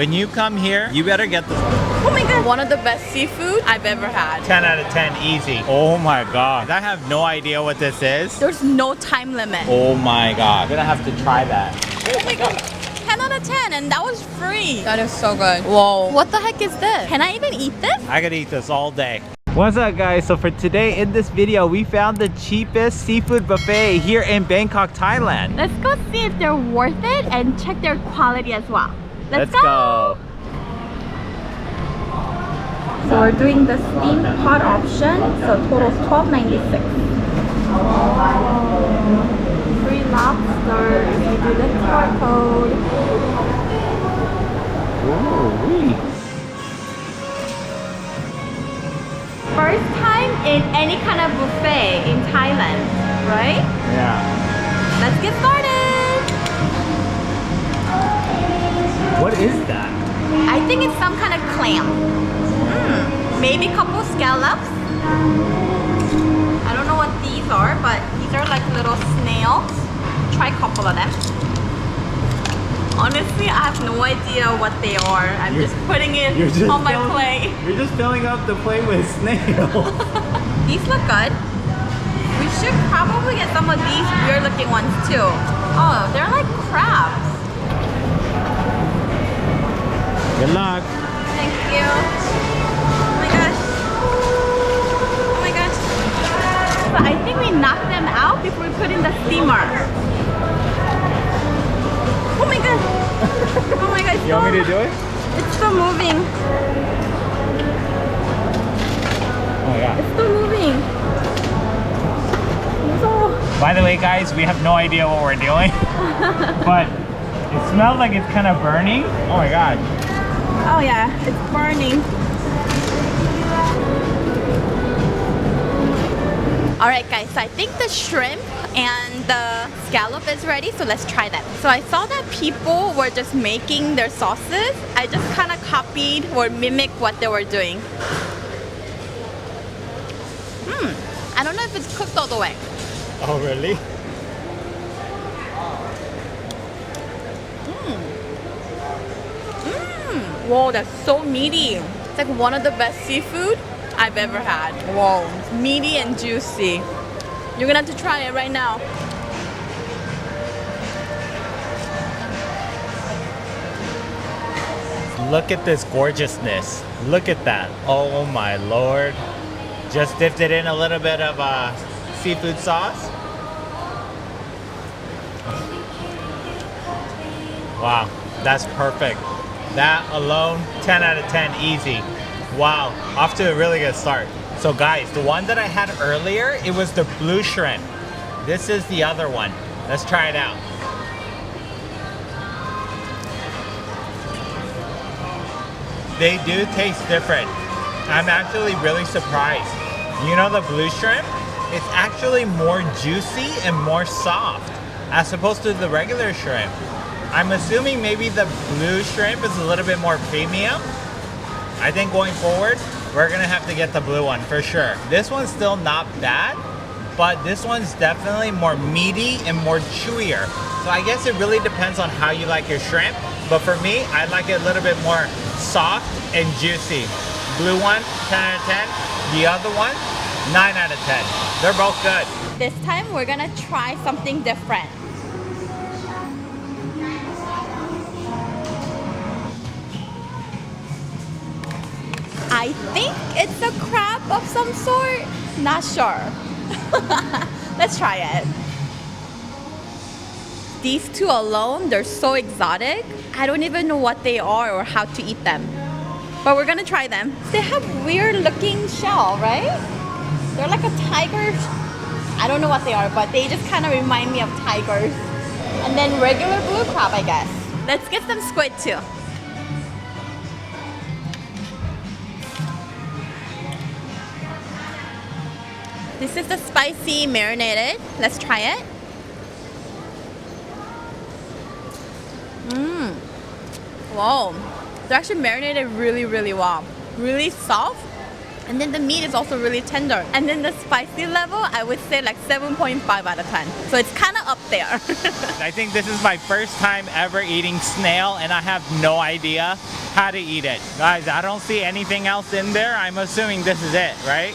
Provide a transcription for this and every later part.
when you come here, you better get this one. Oh my god. One of the best seafood I've ever had. 10 out of 10, easy. Oh my god. I have no idea what this is. There's no time limit. Oh my god. I'm gonna have to try that. Oh my god. 10 out of 10 and that was free. That is so good. Whoa. What the heck is this? Can I even eat this? I could eat this all day. What's up guys? So for today in this video, we found the cheapest seafood buffet here in Bangkok, Thailand. Let's go see if they're worth it and check their quality as well. Let's, go. So we're doing the steam pot option. So total is twelve ninety six. Free lobster if you do the QR code. First time in any kind of buffet in Thailand, right? Yeah. Let's get started. What is that? I think it's some kind of clam. Mm, maybe a couple scallops. I don't know what these are, but these are like little snails. Try a couple of them. Honestly, I have no idea what they are. I'm You're- just putting it just on my filling- plate. You're just filling up the plate with snails. These look good. We should probably get some of these weird looking ones too. Oh, they're like crabs. Good luck. Thank you. Oh my gosh. Oh my gosh. So I think we knocked them out before we put in the steamer. Oh my god. Oh my god. You want me to do it? It's still moving. Oh yeah. It's still moving. So, By the way, guys, we have no idea what we're doing, but it smells like it's kind of burning. Oh my god. Oh yeah, it's burning. All right, guys. So I think the shrimp and the scallop is ready. So let's try that. So I saw that people were just making their sauces. I just kind of copied or mimicked what they were doing. Hmm. I don't know if it's cooked all the way. Oh really? Whoa, that's so meaty. It's like one of the best seafood I've ever had. Whoa, meaty and juicy. You're gonna have to try it right now. Look at this gorgeousness. Look at that. Oh my lord. Just dipped it in a little bit of uh, seafood sauce. Wow, that's perfect. That alone, 10 out of 10, easy. Wow, off to a really good start. So guys, the one that I had earlier, it was the blue shrimp. This is the other one. Let's try it out. They do taste different. I'm actually really surprised. You know the blue shrimp? It's actually more juicy and more soft as opposed to the regular shrimp. I'm assuming maybe the blue shrimp is a little bit more premium. I think going forward, we're gonna have to get the blue one for sure. This one's still not bad, but this one's definitely more meaty and more chewier. So I guess it really depends on how you like your shrimp. But for me, I like it a little bit more soft and juicy. Blue one, 10 out of 10. The other one, 9 out of 10. They're both good. This time we're gonna try something different. I think it's a crab of some sort. Not sure. Let's try it. These two alone, they're so exotic. I don't even know what they are or how to eat them. But we're gonna try them. They have weird looking shell, right? They're like a tiger. I don't know what they are, but they just kind of remind me of tigers. And then regular blue crab, I guess. Let's get some squid too. This is the spicy marinated. Let's try it. Mmm. Whoa. They're actually marinated really, really well. Really soft And then the meat is also really tender. And then the spicy level, I would say like 7.5 out of 10. So it's kind of up there. I think this is my first time ever eating snail and I have no idea how to eat it. Guys, I don't see anything else in there. I'm assuming this is it, right?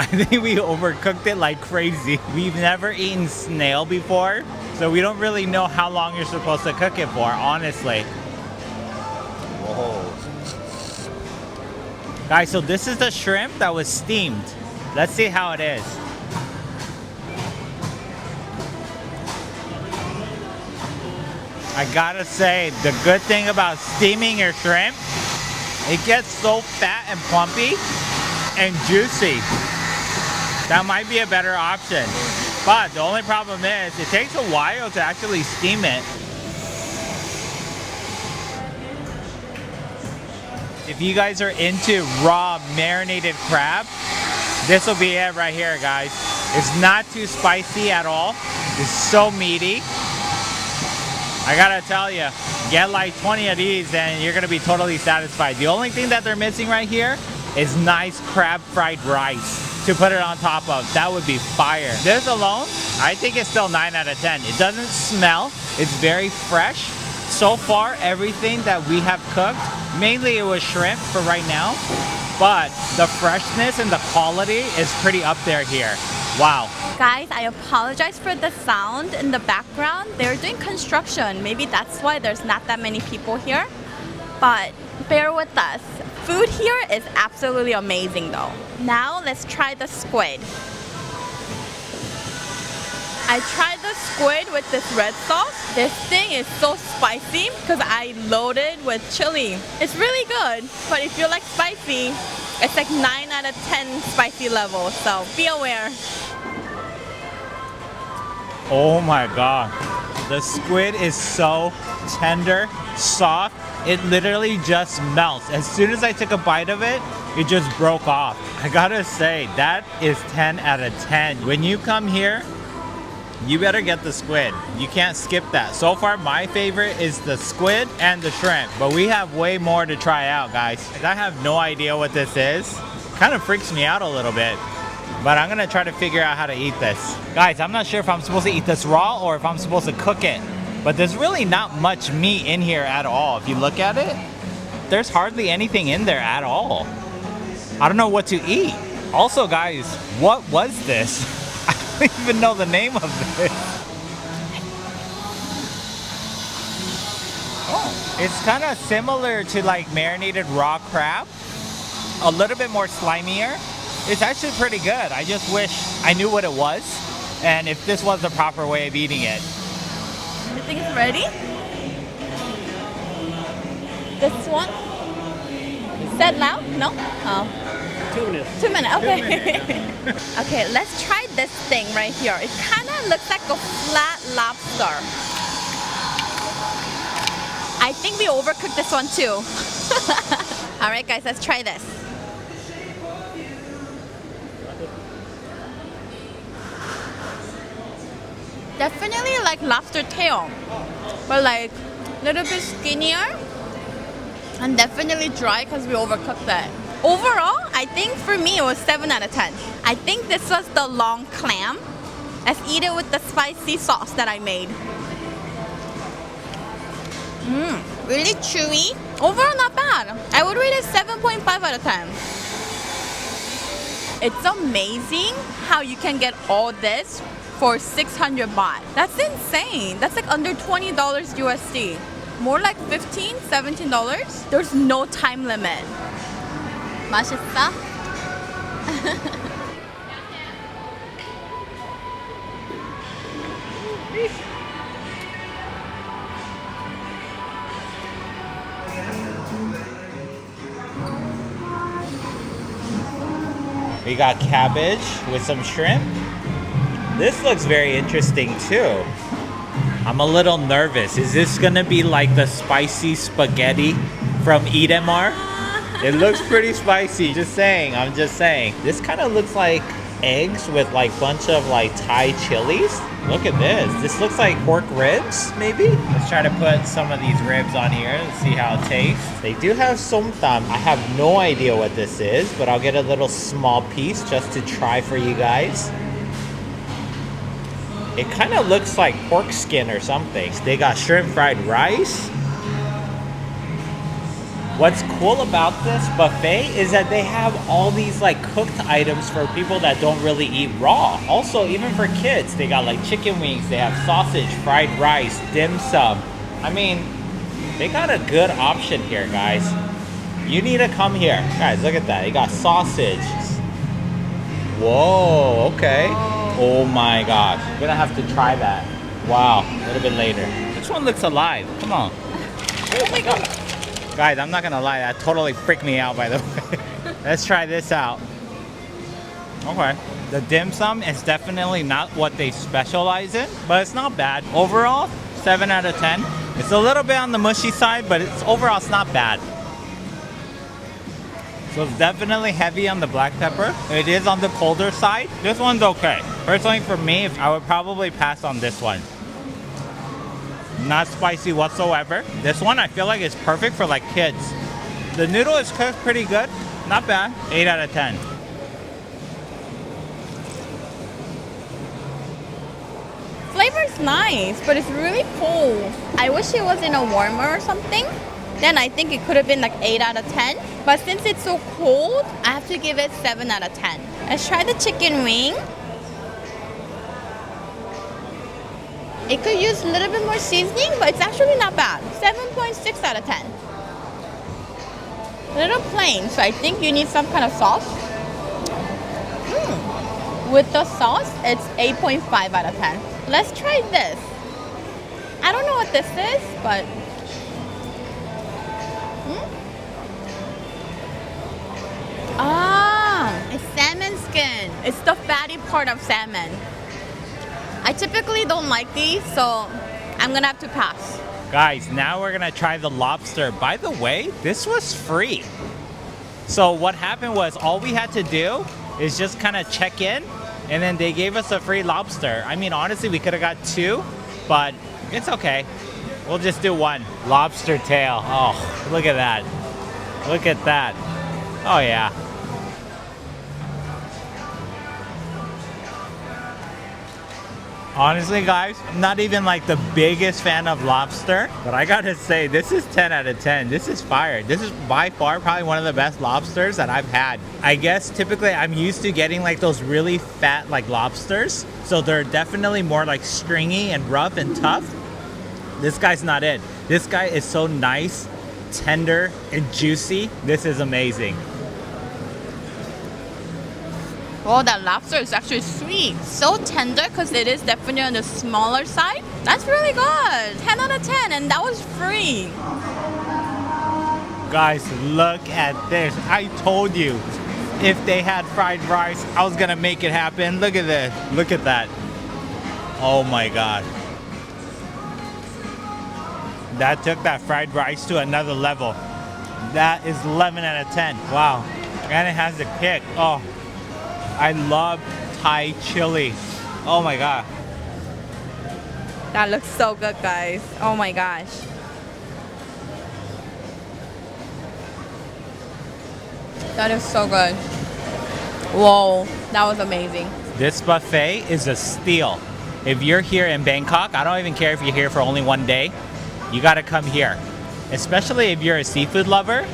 I think we overcooked it like crazy. We've never eaten snail before, so we don't really know how long you're supposed to cook it for, honestly. Whoa. Guys, so this is the shrimp that was steamed. Let's see how it is. I gotta say, the good thing about steaming your shrimp, it gets so fat and plumpy and juicy. That might be a better option. But the only problem is it takes a while to actually steam it. If you guys are into raw marinated crab, this will be it right here, guys. It's not too spicy at all. It's so meaty. I gotta tell you, get like 20 of these and you're gonna be totally satisfied. The only thing that they're missing right here is nice crab fried rice to put it on top of. That would be fire. This alone, I think it's still 9 out of 10. It doesn't smell, it's very fresh. So far, everything that we have cooked, mainly it was shrimp for right now, but the freshness and the quality is pretty up there here. Wow. Guys, I apologize for the sound in the background. They're doing construction. Maybe that's why there's not that many people here. But bear with us. Food here is absolutely amazing though. Now let's try the squid. I tried the squid with this red sauce. This thing is so spicy because I loaded with chili. It's really good, but if you like spicy, it's like 9 out of 10 spicy level, so be aware. Oh my god. The squid is so tender, soft. It literally just melts. As soon as I took a bite of it, it just broke off. I gotta say, that is 10 out of 10. When you come here, you better get the squid. You can't skip that. So far, my favorite is the squid and the shrimp, but we have way more to try out, guys. I have no idea what this is. Kind of freaks me out a little bit, but I'm gonna try to figure out how to eat this. Guys, I'm not sure if I'm supposed to eat this raw or if I'm supposed to cook it, but there's really not much meat in here at all. If you look at it, there's hardly anything in there at all. I don't know what to eat. Also, guys, what was this? I don't even know the name of this. Oh, it's kind of similar to like marinated raw crab, a little bit more slimier. It's actually pretty good. I just wish I knew what it was and if this was the proper way of eating it. You think it's ready? This one? Said loud? No? Oh. Two minutes. Two minutes, okay. okay, let's try this thing right here. It kind of looks like a flat lobster. I think we overcooked this one too. All right, guys, let's try this. Definitely like lobster tail, but like a little bit skinnier and definitely dry because we overcooked it. Overall, I think for me it was 7 out of 10. I think this was the long clam. Let's eat it with the spicy sauce that I made. Mmm, really chewy. Overall, not bad. I would rate it 7.5 out of 10. It's amazing how you can get all this for 600 baht. That's insane. That's like under $20 USD. More like 15, 17 dollars. There's no time limit. 맛있어? We got cabbage with some shrimp. This looks very interesting too. I'm a little nervous. Is this gonna be like the spicy spaghetti from Edamar? It looks pretty spicy. Just saying, I'm just saying. This kind of looks like eggs with like bunch of like Thai chilies. Look at this. This looks like pork ribs, maybe? Let's try to put some of these ribs on here and see how it tastes. They do have som tam. I have no idea what this is, but I'll get a little small piece just to try for you guys. It kind of looks like pork skin or something. They got shrimp fried rice. What's cool about this buffet is that they have all these like cooked items for people that don't really eat raw. Also, even for kids, they got like chicken wings, they have sausage, fried rice, dim sum. I mean, they got a good option here, guys. You need to come here. Guys, look at that. They got sausage. Whoa, okay. Oh my gosh. Gonna have to try that. Wow, a little bit later. This one looks alive. Come on. Oh my god. Guys, I'm not gonna lie, that totally freaked me out by the way. Let's try this out. Okay. The dim sum is definitely not what they specialize in, but it's not bad. Overall, 7 out of 10. It's a little bit on the mushy side, but it's overall it's not bad. So it's definitely heavy on the black pepper. It is on the colder side. This one's okay. Personally for me, I would probably pass on this one not spicy whatsoever. This one I feel like is perfect for like kids. The noodle is cooked pretty good, not bad. 8 out of 10. Flavor's nice, but it's really cold. I wish it was in a warmer or something. Then I think it could have been like 8 out of 10. But since it's so cold, I have to give it 7 out of 10. Let's try the chicken wing. It could use a little bit more seasoning, but it's actually not bad. 7.6 out of 10. A little plain, so I think you need some kind of sauce. Mm. With the sauce, it's 8.5 out of 10. Let's try this. I don't know what this is, but. Ah, it's salmon skin. It's the fatty part of salmon. I typically don't like these, so I'm gonna have to pass. Guys, now we're gonna try the lobster. By the way, this was free. So what happened was all we had to do is just kind of check in and then they gave us a free lobster. I mean, honestly, we could have got two, but it's okay. We'll just do one. Lobster tail. Oh, look at that. Look at that. Oh yeah. Honestly, guys, I'm not even like the biggest fan of lobster, but I gotta say, this is 10 out of 10. This is fire. This is by far probably one of the best lobsters that I've had. I guess typically I'm used to getting like those really fat like lobsters, so they're definitely more like stringy and rough and tough. This guy's not it. This guy is so nice, tender, and juicy. This is amazing. Oh, that lobster is actually sweet. So tender because it is definitely on the smaller side. That's really good. 10 out of 10, and that was free. Guys, look at this. I told you if they had fried rice, I was gonna make it happen. Look at this. Look at that. Oh my god. That took that fried rice to another level. That is 11 out of 10. Wow. And it has the kick. Oh, I love Thai chili. Oh my god. That looks so good, guys. Oh my gosh. That is so good. Whoa, that was amazing. This buffet is a steal. If you're here in Bangkok, I don't even care if you're here for only one day, you gotta come here. Especially if you're a seafood lover.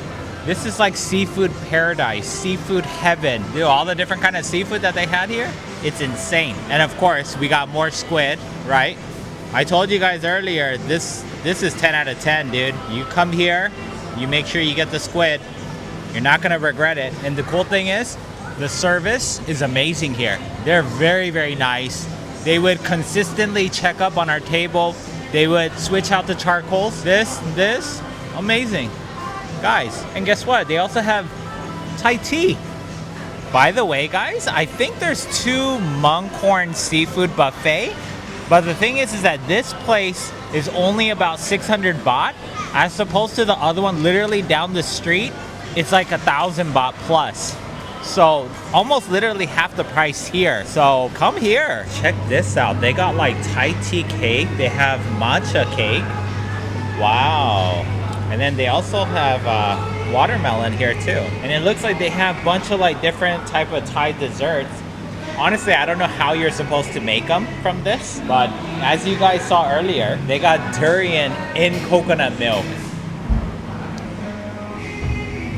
This is like seafood paradise, seafood heaven. All the different kind of seafood that they had here, it's insane. And of course, we got more squid, right? I told you guys earlier, this this is 10 out of 10, dude. You come here, you make sure you get the squid. You're not gonna regret it. And the cool thing is, the service is amazing here. They're very, very nice. They would consistently check up on our table. They would switch out the charcoals. This, this, amazing. Guys, and guess what? They also have Thai tea. By the way, guys, I think there's two Monkhorn seafood buffet. But the thing is, is that this place is only about 600 baht, as opposed to the other one literally down the street. It's like a thousand baht plus. So almost literally half the price here. So come here. Check this out. They got like Thai tea cake. They have matcha cake. Wow. And then they also have uh, watermelon here too. And it looks like they have a bunch of like different type of Thai desserts. Honestly, I don't know how you're supposed to make them from this, but as you guys saw earlier, they got durian in coconut milk.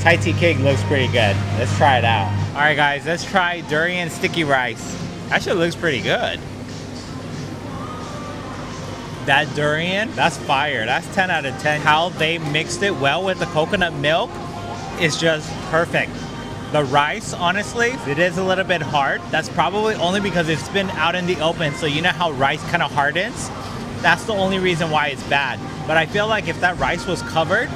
Thai tea cake looks pretty good. Let's try it out. All right, guys, let's try durian sticky rice. Actually looks pretty good. That durian, that's fire. That's 10 out of 10. How they mixed it well with the coconut milk is just perfect. The rice, honestly, it is a little bit hard. That's probably only because it's been out in the open. So you know how rice kind of hardens? That's the only reason why it's bad. But I feel like if that rice was covered,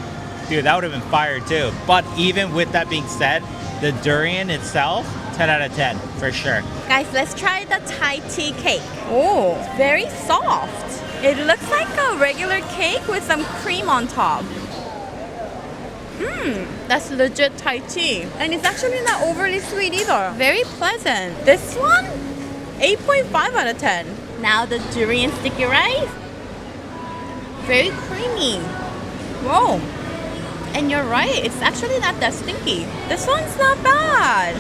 dude, that would have been fire too. But even with that being said, the durian itself, 10 out of 10 for sure. Guys, let's try the Thai tea cake. Oh, very soft. It looks like a regular cake with some cream on top. Mmm, that's legit Thai tea. And it's actually not overly sweet either. Very pleasant. This one, 8.5 out of 10. Now the durian sticky rice. Very creamy. Whoa. And you're right, it's actually not that stinky. This one's not bad.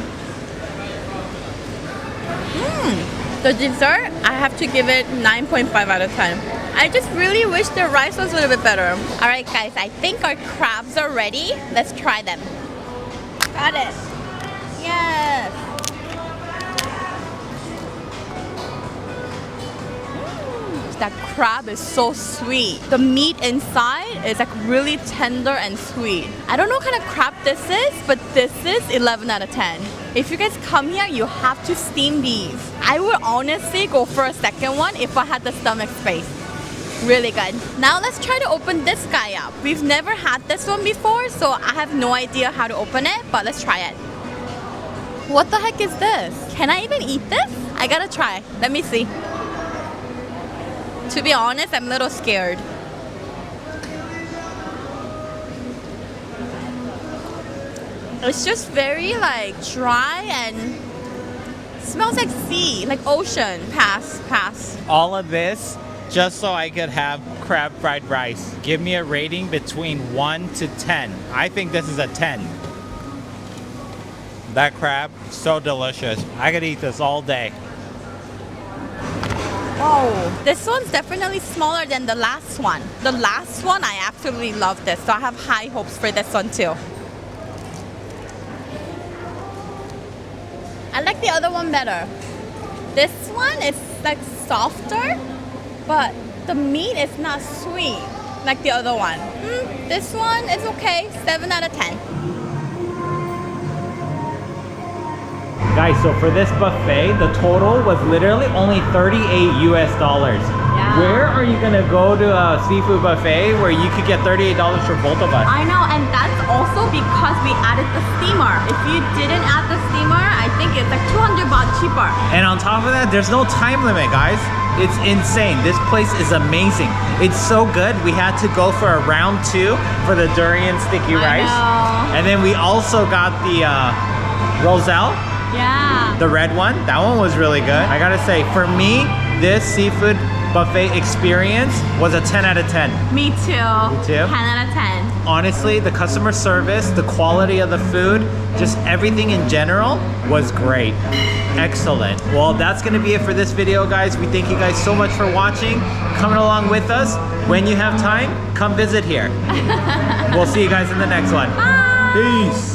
Mmm. The dessert, I have to give it 9.5 out of 10. I just really wish the rice was a little bit better. All right, guys, I think our crabs are ready. Let's try them. Got it. Yes. Mm, That crab is so sweet. The meat inside is like really tender and sweet. I don't know what kind of crab this is, but this is 11 out of 10. If you guys come here, you have to steam these. I would honestly go for a second one if I had the stomach space. Really good. Now let's try to open this guy up. We've never had this one before, so I have no idea how to open it, but let's try it. What the heck is this? Can I even eat this? I gotta try. Let me see. To be honest, I'm a little scared. It's just very like dry and smells like sea, like ocean. Pass, pass. All of this just so I could have crab fried rice. Give me a rating between 1 to 10. I think this is a 10. That crab, so delicious. I could eat this all day. Whoa. This one's definitely smaller than the last one. The last one, I absolutely love this, so I have high hopes for this one too. I like the other one better. This one is like softer, but the meat is not sweet like the other one. Mm, this one is okay, 7 out of 10. Guys, so for this buffet, the total was literally only 38 US dollars. Yeah. Where are you gonna go to a seafood buffet where you could get $38 for both of us? I know, and that's also because we added the steamer. If you didn't add the steamer, I think it's like 200 baht cheaper. And on top of that, there's no time limit, guys. It's insane. This place is amazing. It's so good. We had to go for a round two for the durian sticky rice. And then we also got the uh, roselle, Yeah. the red one. That one was really good. I gotta say, for me, this seafood buffet experience was a 10 out of 10. Me too. Me too? 10 out of 10. Honestly, the customer service, the quality of the food, just everything in general was great. Excellent. Well, that's going to be it for this video, guys. We thank you guys so much for watching, coming along with us. When you have time, come visit here. we'll see you guys in the next one. Bye. Peace.